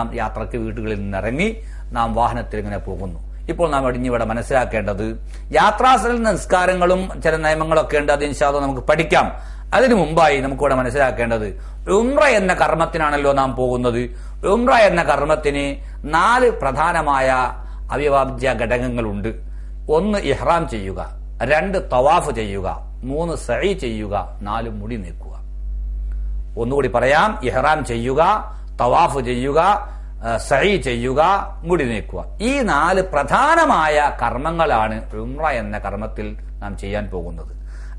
നാം യാത്രയ്ക്ക് വീടുകളിൽ നിന്നിറങ്ങി നാം വാഹനത്തിൽ ഇങ്ങനെ പോകുന്നു. ഇപ്പോൾ നാം ഇടിഞ്ഞിവിടെ മനസ്സിലാക്കേണ്ടത് യാത്രാസ്ഥല നിസ്കാരങ്ങളും ചില നിയമങ്ങളൊക്കെ ഉണ്ട് അത് ശാദം നമുക്ക് പഠിക്കാം. അതിനു മുമ്പായി നമുക്കിവിടെ മനസ്സിലാക്കേണ്ടത് ഉംറ എന്ന കർമ്മത്തിനാണല്ലോ നാം പോകുന്നത്. ഉംറ എന്ന കർമ്മത്തിന് നാല് പ്രധാനമായ അവിഭാജ്യ ഘടകങ്ങളുണ്ട്. ഒന്ന് ഇഹ്റാം ചെയ്യുക രണ്ട് തവാഫ് ചെയ്യുക മൂന്ന് സഹി ചെയ്യുക നാല് മുടി നീക്കുക. ഒന്നുകൂടി പറയാം ഇഹ്റാം ചെയ്യുക തവാഫ് ചെയ്യുക സഹി ചെയ്യുക മുടി നീക്കുക. ഈ നാല് പ്രധാനമായ കർമ്മങ്ങളാണ് ഉംറ എന്ന കർമ്മത്തിൽ നാം ചെയ്യാൻ പോകുന്നത്.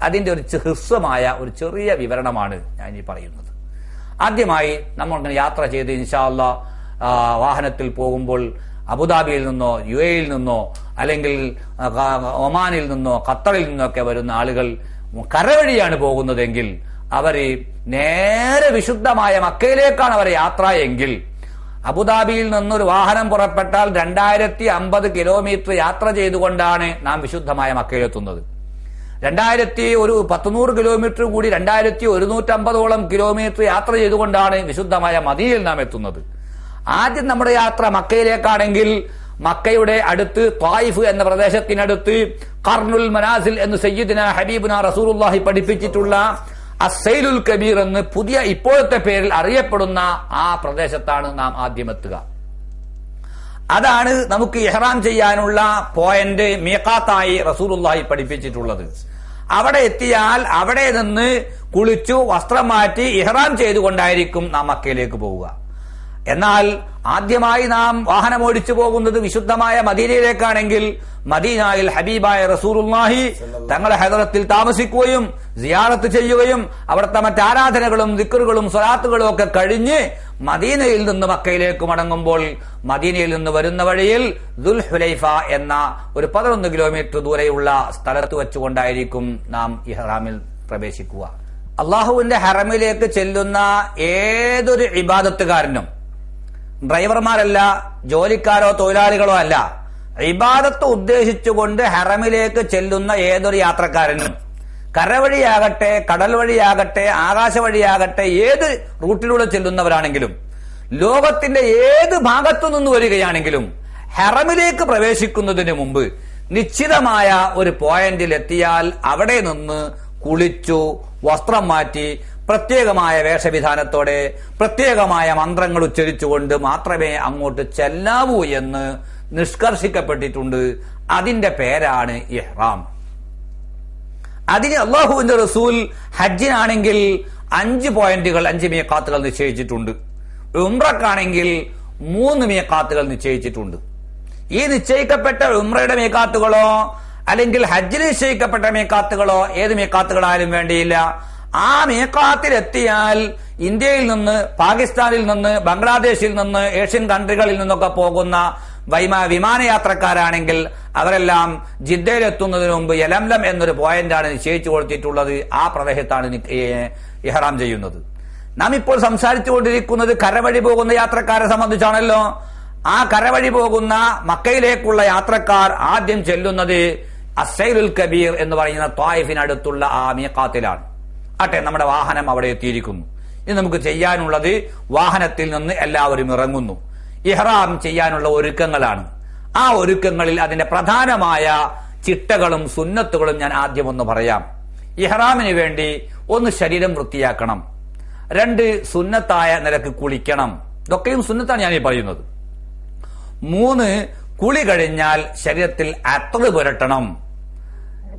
അതിന്റെ ഒരു ഹ്രസ്വമായ ഒരു ചെറിയ വിവരണമാണ് ഞാൻ ഈ പറയുന്നത്. ആദ്യമായി നമ്മൾ യാത്ര ചെയ്ത് ഇൻഷാല്ല വാഹനത്തിൽ പോകുമ്പോൾ അബുദാബിയിൽ നിന്നോ യു എയിൽ നിന്നോ അല്ലെങ്കിൽ ഒമാനിൽ നിന്നോ ഖത്തറിൽ നിന്നോ ഒക്കെ വരുന്ന ആളുകൾ കരവഴിയാണ് പോകുന്നതെങ്കിൽ അവർ നേരെ വിശുദ്ധമായ മക്കയിലേക്കാണ് അവരെ യാത്ര എങ്കിൽ അബുദാബിയിൽ നിന്നൊരു വാഹനം പുറപ്പെട്ടാൽ രണ്ടായിരത്തി അമ്പത് കിലോമീറ്റർ യാത്ര ചെയ്തുകൊണ്ടാണ് നാം വിശുദ്ധമായ മക്കയിലെത്തുന്നത്. രണ്ടായിരത്തി ഒരു പത്തുനൂറ് കിലോമീറ്റർ കൂടി രണ്ടായിരത്തി ഒരുന്നൂറ്റമ്പതോളം കിലോമീറ്റർ യാത്ര ചെയ്തുകൊണ്ടാണ് വിശുദ്ധമായ മദിയിൽ നാം എത്തുന്നത്. ആദ്യം നമ്മുടെ യാത്ര മക്കയിലേക്കാണെങ്കിൽ മക്കയുടെ അടുത്ത് ത്വായിഫ് എന്ന പ്രദേശത്തിനടുത്ത് കർണുൽ മനാസിൽ എന്ന് സയ്യിദിന ഹബീബുന റസൂലുള്ളാഹി പഠിപ്പിച്ചിട്ടുള്ള അസൈലുൽ കബീർ എന്ന് പുതിയ ഇപ്പോഴത്തെ പേരിൽ അറിയപ്പെടുന്ന ആ പ്രദേശത്താണ് നാം ആദ്യം എത്തുക. അതാണ് നമുക്ക് ഇഹ്റാം ചെയ്യാനുള്ള പോയിന്റ് മീക്കാത്തായി റസൂലുള്ളാഹി പഠിപ്പിച്ചിട്ടുള്ളത്. അവിടെ എത്തിയാൽ അവിടെ നിന്ന് കുളിച്ചു വസ്ത്രം മാറ്റി ഇഹ്റാം ചെയ്തുകൊണ്ടായിരിക്കും നാം മക്കയിലേക്ക് പോവുക. എന്നാൽ ആദ്യമായി നാം വാഹനം ഓടിച്ചു പോകുന്നത് വിശുദ്ധമായ മദീനയിലേക്കാണെങ്കിൽ മദീനായിൽ ഹബീബായ റസൂലുള്ളാഹി തങ്ങളുടെ ഹെദറത്തിൽ താമസിക്കുകയും സിയാറത്ത് ചെയ്യുകയും അവിടുത്തെ മറ്റാരാധനകളും ദിക്കറുകളും സ്വലാത്തുകളും ഒക്കെ കഴിഞ്ഞ് മദീനയിൽ നിന്ന് മക്കയിലേക്ക് മടങ്ങുമ്പോൾ മദീനയിൽ നിന്ന് വരുന്ന വഴിയിൽ ദുൽഹുലൈഫ എന്ന ഒരു പതിനൊന്ന് കിലോമീറ്റർ ദൂരെയുള്ള സ്ഥലത്ത് വെച്ചുകൊണ്ടായിരിക്കും നാം ഇഹ്റാമിൽ പ്രവേശിക്കുക. അള്ളാഹുവിന്റെ ഹറമിലേക്ക് ചെല്ലുന്ന ഏതൊരു ഇബാദത്തുകാരനും ഡ്രൈവർമാരല്ല ജോലിക്കാരോ തൊഴിലാളികളോ അല്ല. ഇബാദത്ത് ഉദ്ദേശിച്ചുകൊണ്ട് ഹറമിലേക്ക് ചെല്ലുന്ന ഏതൊരു യാത്രക്കാരനും കരവഴിയാകട്ടെ കടൽ വഴിയാകട്ടെ ആകാശ വഴിയാകട്ടെ ഏത് റൂട്ടിലൂടെ ചെല്ലുന്നവരാണെങ്കിലും ലോകത്തിന്റെ ഏത് ഭാഗത്തു നിന്ന് വരികയാണെങ്കിലും ഹറമിലേക്ക് പ്രവേശിക്കുന്നതിന് മുമ്പ് നിശ്ചിതമായ ഒരു പോയിന്റിൽ എത്തിയാൽ അവിടെ നിന്ന് കുളിച്ചു വസ്ത്രം മാറ്റി പ്രത്യേകമായ വേഷവിധാനത്തോടെ പ്രത്യേകമായ മന്ത്രങ്ങൾ ഉച്ചരിച്ചുകൊണ്ട് മാത്രമേ അങ്ങോട്ട് ചെല്ലാവൂ എന്ന് നിഷ്കർഷിക്കപ്പെട്ടിട്ടുണ്ട്. അതിന്റെ പേരാണ് ഇഹ്റാം. അതിന് അള്ളാഹുവിന്റെ റസൂൽ ഹജ്ജിനാണെങ്കിൽ അഞ്ച് പോയിന്റുകൾ അഞ്ച് മീക്കാത്തുകൾ നിശ്ചയിച്ചിട്ടുണ്ട്. ഉംറക്കാണെങ്കിൽ മൂന്ന് മീക്കാത്തുകൾ നിശ്ചയിച്ചിട്ടുണ്ട്. ഈ നിശ്ചയിക്കപ്പെട്ട ഉംറയുടെ മീക്കാത്തുകളോ അല്ലെങ്കിൽ ഹജ്ജിന് നിശ്ചയിക്കപ്പെട്ട മീക്കാത്തുകളോ ഏത് മീക്കാത്തുകളായാലും വേണ്ടിയില്ല. ആ മീക്കാത്തിലെത്തിയാൽ ഇന്ത്യയിൽ നിന്ന് പാകിസ്ഥാനിൽ നിന്ന് ബംഗ്ലാദേശിൽ നിന്ന് ഏഷ്യൻ കൺട്രികളിൽ നിന്നൊക്കെ പോകുന്ന വൈമ വിമാനയാത്രക്കാരാണെങ്കിൽ അവരെല്ലാം ജിദ്ദയിലെത്തുന്നതിന് മുമ്പ് യലംലം എന്നൊരു പോയിന്റാണ് നിശ്ചയിച്ചു കൊടുത്തിട്ടുള്ളത്. ആ പ്രദേശത്താണ് ഇഹ്റാം ചെയ്യുന്നത്. നാം ഇപ്പോൾ സംസാരിച്ചു കൊണ്ടിരിക്കുന്നത് കരവഴി പോകുന്ന യാത്രക്കാരെ സംബന്ധിച്ചാണല്ലോ. ആ കരവഴി പോകുന്ന മക്കയിലേക്കുള്ള യാത്രക്കാർ ആദ്യം ചെല്ലുന്നത് അസൈലുൽ കബീർ എന്ന് പറയുന്ന ത്വായിഫിനടുത്തുള്ള ആ മീക്കാത്തിലാണ് ആട്ടെ നമ്മുടെ വാഹനം അവിടെ എത്തിയിരിക്കുന്നു. ഇനി നമുക്ക് ചെയ്യാനുള്ളത് വാഹനത്തിൽ നിന്ന് എല്ലാവരും ഇറങ്ങുന്നു. ഇഹ്റാം ചെയ്യാനുള്ള ഒരുക്കങ്ങളാണ്. ആ ഒരുക്കങ്ങളിൽ അതിന്റെ പ്രധാനമായ ചിട്ടകളും സുന്നത്തുകളും ഞാൻ ആദ്യം ഒന്ന് പറയാം. ഇഹ്റാമിന് വേണ്ടി ഒന്ന് ശരീരം വൃത്തിയാക്കണം. രണ്ട് സുന്നത്തായ നിലയ്ക്ക് കുളിക്കണം. ഇതൊക്കെയും സുന്നത്താണ് ഞാൻ ഈ പറയുന്നത്. മൂന്ന് കുളി കഴിഞ്ഞാൽ ശരീരത്തിൽ അത്ര പുരട്ടണം.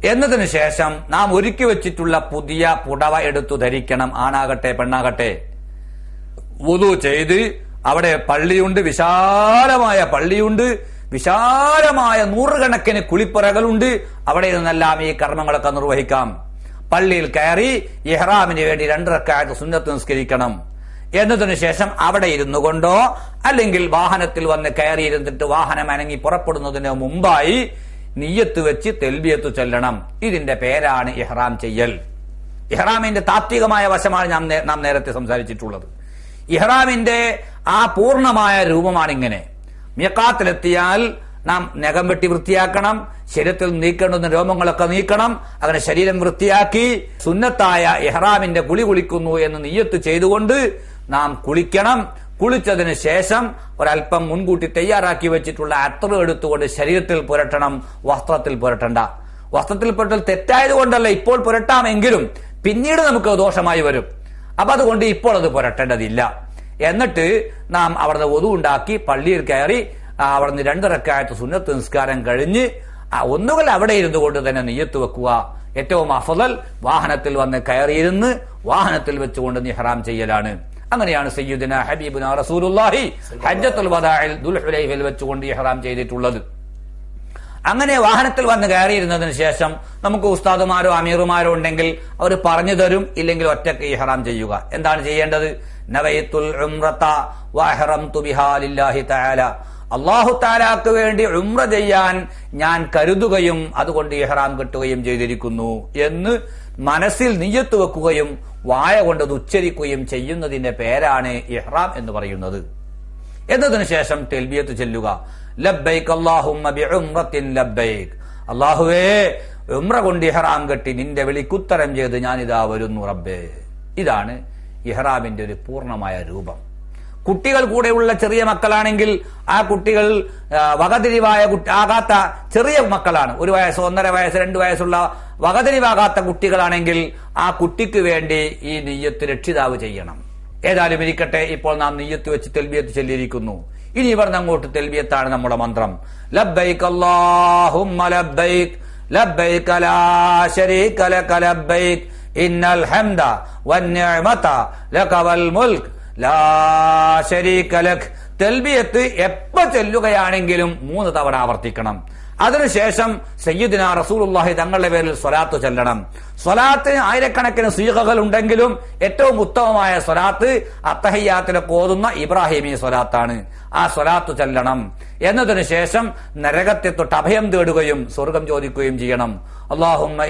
എന്നതിനു ശേഷം നാം ഒരുക്കി വെച്ചിട്ടുള്ള പുതിയ പുടവ എടുത്തു ധരിക്കണം. ആണാകട്ടെ പെണ്ണാകട്ടെ. വുതു ചെയ്ത് അവിടെ പള്ളിയുണ്ട് വിശാലമായ പള്ളിയുണ്ട് വിശാലമായ നൂറുകണക്കിന് കുളിപ്പുറകളുണ്ട്. അവിടെ നിന്നെല്ലാം ഈ കർമ്മങ്ങളൊക്കെ നിർവഹിക്കാം. പള്ളിയിൽ കയറി ഇഹ്റാമിന് വേണ്ടി രണ്ടിറക്കായിട്ട് സുന്നത്ത് നിസ്കരിക്കണം. എന്നതിനു ശേഷം അവിടെ ഇരുന്നു കൊണ്ടോ അല്ലെങ്കിൽ വാഹനത്തിൽ വന്ന് കയറി ഇരുന്നിട്ട് വാഹനം അനങ്ങി പുറപ്പെടുന്നതിന് മുമ്പായി നീയത്ത് വെച്ച് തെൽബിയത്ത് ചൊല്ലണം. ഇതിന്റെ പേരാണ് ഇഹ്റാം ചെയ്യൽ. ഇഹ്റാമിന്റെ താത്വികമായ വശമാണ് ഞാൻ നാം നേരത്തെ സംസാരിച്ചിട്ടുള്ളത്. ഇഹ്റാമിന്റെ ആ പൂർണമായ രൂപമാണ് ഇങ്ങനെ. മിയക്കാത്തിലെത്തിയാൽ നാം നഖം വെട്ടി വൃത്തിയാക്കണം ശരീരത്തിൽ നീക്കേണ്ടുന്ന രോമങ്ങളൊക്കെ നീക്കണം അങ്ങനെ ശരീരം വൃത്തിയാക്കി സുന്നത്തായ ഇഹ്റാമിന്റെ കുളി കുളിക്കുന്നു എന്ന് നീയത്ത് ചെയ്തുകൊണ്ട് നാം കുളിക്കണം. കുളിച്ചതിന് ശേഷം ഒരല്പം മുൻകൂട്ടി തയ്യാറാക്കി വെച്ചിട്ടുള്ള അത്ര എടുത്തുകൊണ്ട് ശരീരത്തിൽ പുരട്ടണം വസ്ത്രത്തിൽ പുരട്ടണ്ട. വസ്ത്രത്തിൽ പുരട്ടൽ തെറ്റായത് കൊണ്ടല്ല ഇപ്പോൾ പുരട്ടാമെങ്കിലും പിന്നീട് നമുക്ക് ദോഷമായി വരും. അപ്പൊ അതുകൊണ്ട് ഇപ്പോൾ അത് പുരട്ടേണ്ടതില്ല. എന്നിട്ട് നാം അവിടുന്ന് ഒതു ഉണ്ടാക്കി പള്ളിയിൽ കയറി അവിടുന്ന് രണ്ടിറക്കായത്ത് സുന്നത്ത് നിസ്കാരം കഴിഞ്ഞ് ഒന്നുകിൽ അവിടെ ഇരുന്നു കൊണ്ട് തന്നെ നെയ്യത്ത് വെക്കുക. ഏറ്റവും അഫതൽ വാഹനത്തിൽ വന്ന് കയറിയിരുന്ന് വാഹനത്തിൽ വെച്ചുകൊണ്ട് നിഹ്റാം ചെയ്യലാണ്. അങ്ങനെയാണ് സയ്യുദിന ഹബീബുന റസൂലുള്ളാഹി ഹജ്ജത്തുൽ വദാഇൽ ദുൽഹുലൈഫിൽ വെച്ചുകൊണ്ട് ഇഹ്റാം ചെയ്തിട്ടുള്ളത്. അങ്ങനെ വാഹനത്തിൽ വന്ന് കയറിയിരുന്നതിന് ശേഷം നമുക്ക് ഉസ്താദുമാരോ അമീറുമാരോ ഉണ്ടെങ്കിൽ അവർ പറഞ്ഞു തരും ഇല്ലെങ്കിൽ ഒറ്റയ്ക്ക് ഇഹ്റാം ചെയ്യുക. എന്താണ് ചെയ്യേണ്ടത്? അള്ളാഹു താലാക്ക് വേണ്ടി ഉംറ ചെയ്യാൻ ഞാൻ കരുതുകയും അതുകൊണ്ട് ഇഹ്റാം കിട്ടുകയും ചെയ്തിരിക്കുന്നു എന്ന് മനസ്സിൽ നിയ്യത്ത് വെക്കുകയും വായ കൊണ്ട് ഉച്ചരിക്കുകയും ചെയ്യുന്നതിന്റെ പേരാണ് ഇഹ്റാം എന്ന് പറയുന്നത്. എന്നതിനു ശേഷം തെൽബിയത്ത് ചെല്ലുക. ലബ്ബൈക്ക് അല്ലാഹുമ്മ ബിഉംറത്തിൻ ലബ്ബൈക്ക്. അല്ലാഹുവേ ഉംറ കൊണ്ട് ഇഹ്റാം കെട്ടി നിന്റെ വിളിക്കുത്തരം ചെയ്ത് ഞാനിതാ വരുന്നു റബ്ബേ. ഇതാണ് ഇഹ്റാമിന്റെ ഒരു പൂർണമായ രൂപം. കുട്ടികൾ കൂടെയുള്ള ചെറിയ മക്കളാണെങ്കിൽ ആ കുട്ടികൾ വകതിരിവായ കുട്ടി- ആകാത്ത ചെറിയ മക്കളാണ്. ഒരു വയസ്സ് ഒന്നര വയസ്സ് രണ്ട് വയസ്സുള്ള വകതിരിവാകാത്ത കുട്ടികളാണെങ്കിൽ ആ കുട്ടിക്ക് വേണ്ടി ഈ നെയ്യത്ത് രക്ഷിതാവ് ചെയ്യണം. ഏതായാലും ഇരിക്കട്ടെ ഇപ്പോൾ നാം നെയ്യത്ത് വെച്ച് തെൽബിയത്ത് ചൊല്ലിയിരിക്കുന്നു. ഇനി ഇവർ അങ്ങോട്ട് തെൽബിയത്താണ് നമ്മുടെ മന്ത്രം. ലബ്ബൈക്ക് അല്ലാഹുമ്മ ലബ്ബൈക്ക് ലബ്ബൈക്ക് ലാ ശരീക ഇന്നൽ ഹംദ വന്നിഅമത മുൽക്ക് ലാ ശരീക ലക്. തെൽബിയത്ത് എപ്പോ ചൊല്ലുകയാണെങ്കിലും മൂന്ന് തവണ ആവർത്തിക്കണം. അതിനുശേഷം സയ്യിദിന റസൂലുള്ളാഹി തങ്ങളുടെ പേരിൽ സ്വലാത്ത് ചെല്ലണം. സ്വലാത്തിന് ആയിരക്കണക്കിന് സീഹകൾ ഉണ്ടെങ്കിലും ഏറ്റവും ഉത്തമമായ സ്വലാത്ത് അത്തഹയ്യാത്തിലൊക്കെ ഓതുന്ന ഇബ്രാഹിമി സ്വലാത്താണ്. ആ സ്വലാത്ത് ചെല്ലണം. എന്നതിനു ശേഷം നരകത്തെ തൊട്ട് അഭയം തേടുകയും സ്വർഗം ചോദിക്കുകയും ചെയ്യണം. അള്ളാഹുമ്മ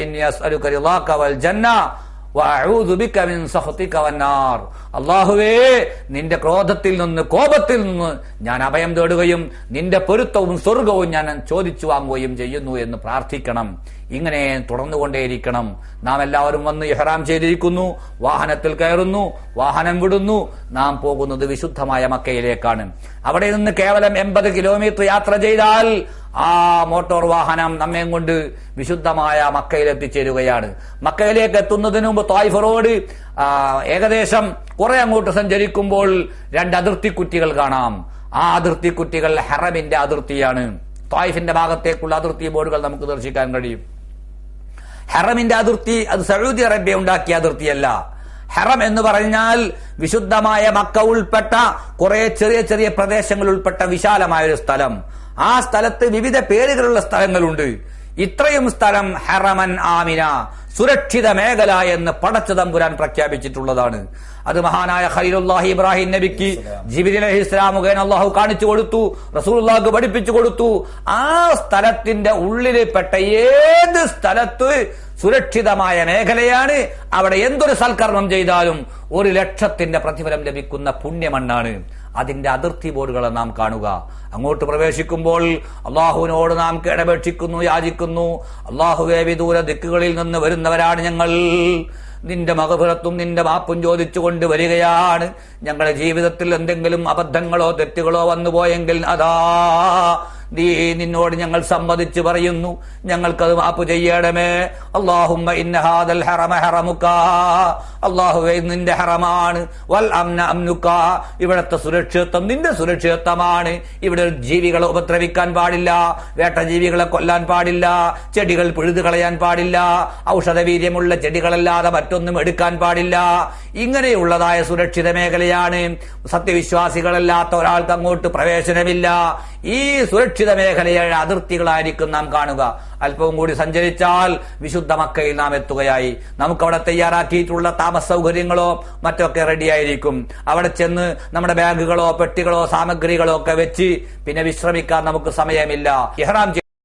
അല്ലാഹുവേ നിന്റെ ക്രോധത്തിൽ നിന്ന് കോപത്തിൽ നിന്ന് ഞാൻ അഭയം തേടുകയും നിന്റെ പൊരുത്തവും സ്വർഗവും ഞാൻ ചോദിച്ചു വാങ്ങുകയും ചെയ്യുന്നു എന്ന് പ്രാർത്ഥിക്കണം. ഇങ്ങനെ തുടർന്നുകൊണ്ടേയിരിക്കണം. നാം എല്ലാവരും വന്ന് ഇഹ്റാം ചെയ്തിരിക്കുന്നു വാഹനത്തിൽ കയറുന്നു വാഹനം വിടുന്നു. നാം പോകുന്നത് വിശുദ്ധമായ മക്കയിലേക്കാണ്. അവിടെ നിന്ന് കേവലം എൺപത് കിലോമീറ്റർ യാത്ര ചെയ്താൽ ആ മോട്ടോർ വാഹനം നമ്മെ കൊണ്ട് വിശുദ്ധമായ മക്കയിൽ എത്തിച്ചേരുകയാണ്. മക്കയിലേക്ക് എത്തുന്നതിന് മുമ്പ് തായ്ഫ് റോഡ് ഏകദേശം കുറെ അങ്ങോട്ട് സഞ്ചരിക്കുമ്പോൾ രണ്ട് അതിർത്തി കുറ്റികൾ കാണാം. ആ അതിർത്തി കുറ്റികൾ ഹെറമിന്റെ അതിർത്തിയാണ്. തായ്ഫിന്റെ ഭാഗത്തേക്കുള്ള അതിർത്തി ബോർഡുകൾ നമുക്ക് ദർശിക്കാൻ കഴിയും. ഹെറമിന്റെ അതിർത്തി അത് സൗദി അറേബ്യ ഉണ്ടാക്കിയ അതിർത്തിയല്ല. ഹെറം എന്ന് പറഞ്ഞാൽ വിശുദ്ധമായ മക്ക ഉൾപ്പെട്ട കുറെ ചെറിയ ചെറിയ പ്രദേശങ്ങൾ ഉൾപ്പെട്ട വിശാലമായ ഒരു സ്ഥലം. ആ സ്ഥലത്ത് വിവിധ പേരുകളുള്ള സ്ഥലങ്ങളുണ്ട്. ഇത്രയും സ്ഥലം ഹറമൻ ആമിന സുരക്ഷിത മേഖല എന്ന് പടച്ച തമ്പുരാൻ പ്രഖ്യാപിച്ചിട്ടുള്ളതാണ്. അത് മഹാനായ ഖലീലുല്ലാഹി ഇബ്രാഹിം നബിക്ക് ജിബിരി അലഹി ഇസ്ലാം മുഖേന അള്ളാഹു കാണിച്ചു കൊടുത്തു റസൂൽക്ക് പഠിപ്പിച്ചു കൊടുത്തു. ആ സ്ഥലത്തിന്റെ ഉള്ളിൽ പെട്ട ഏത് സ്ഥലത്ത് സുരക്ഷിതമായ മേഖലയാണ്. അവിടെ എന്തൊരു സൽക്കർമ്മം ചെയ്താലും ഒരു ലക്ഷത്തിന്റെ പ്രതിഫലം ലഭിക്കുന്ന പുണ്യമണ്ണാണ്. അതിന്റെ അതിർത്തി ബോർഡുകളെ നാം കാണുക. അങ്ങോട്ട് പ്രവേശിക്കുമ്പോൾ അള്ളാഹുവിനോട് നാം കിടപേക്ഷിക്കുന്നു യാചിക്കുന്നു. അള്ളാഹുവെ വിദൂര ദിക്കുകളിൽ നിന്ന് വരുന്നവരാണ് ഞങ്ങൾ. നിന്റെ മകപുറത്തും നിന്റെ മാപ്പും ചോദിച്ചുകൊണ്ട് വരികയാണ്. ഞങ്ങളുടെ ജീവിതത്തിൽ എന്തെങ്കിലും അബദ്ധങ്ങളോ തെറ്റുകളോ വന്നുപോയെങ്കിൽ അതാ നീ നിന്നോട് ഞങ്ങൾ സമ്മതിച്ചു പറയുന്നു. ഞങ്ങൾക്കത് മാപ്പ് ചെയ്യണമേ. അള്ളാഹുമ്മ ഇന്ന ഹാദൽ ഹറമ നിന്റെ ഹറമാണ്. വൽ അംന അംനുക്ക. ഇവിടത്തെ സുരക്ഷിതത്വം നിന്റെ സുരക്ഷിതത്വമാണ്. ഇവിടെ ജീവികളെ ഉപദ്രവിക്കാൻ പാടില്ല. വേട്ടജീവികളെ കൊല്ലാൻ പാടില്ല. ചെടികൾ പിഴുതു കളയാൻ പാടില്ല. ഔഷധവീര്യമുള്ള ചെടികളല്ലാതെ മറ്റൊന്നും എടുക്കാൻ പാടില്ല. ഇങ്ങനെയുള്ളതായ സുരക്ഷിത മേഖലയാണ് സത്യവിശ്വാസികളല്ലാത്ത ഒരാൾക്ക് അങ്ങോട്ട് പ്രവേശനമില്ല. ഈ സുരക്ഷിത മേഖലയുടെ അതിർത്തികളായിരിക്കും നാം കാണുക. അല്പവും കൂടി സഞ്ചരിച്ചാൽ വിശുദ്ധ മക്കയിൽ നാം എത്തുകയായി. നമുക്കവിടെ തയ്യാറാക്കിയിട്ടുള്ള താമസ സൗകര്യങ്ങളോ മറ്റൊക്കെ റെഡിയായിരിക്കും. അവിടെ ചെന്ന് നമ്മുടെ ബാഗുകളോ പെട്ടികളോ സാമഗ്രികളോ ഒക്കെ വെച്ച് പിന്നെ വിശ്രമിക്കാൻ നമുക്ക് സമയമില്ല. ഇഹ്റാം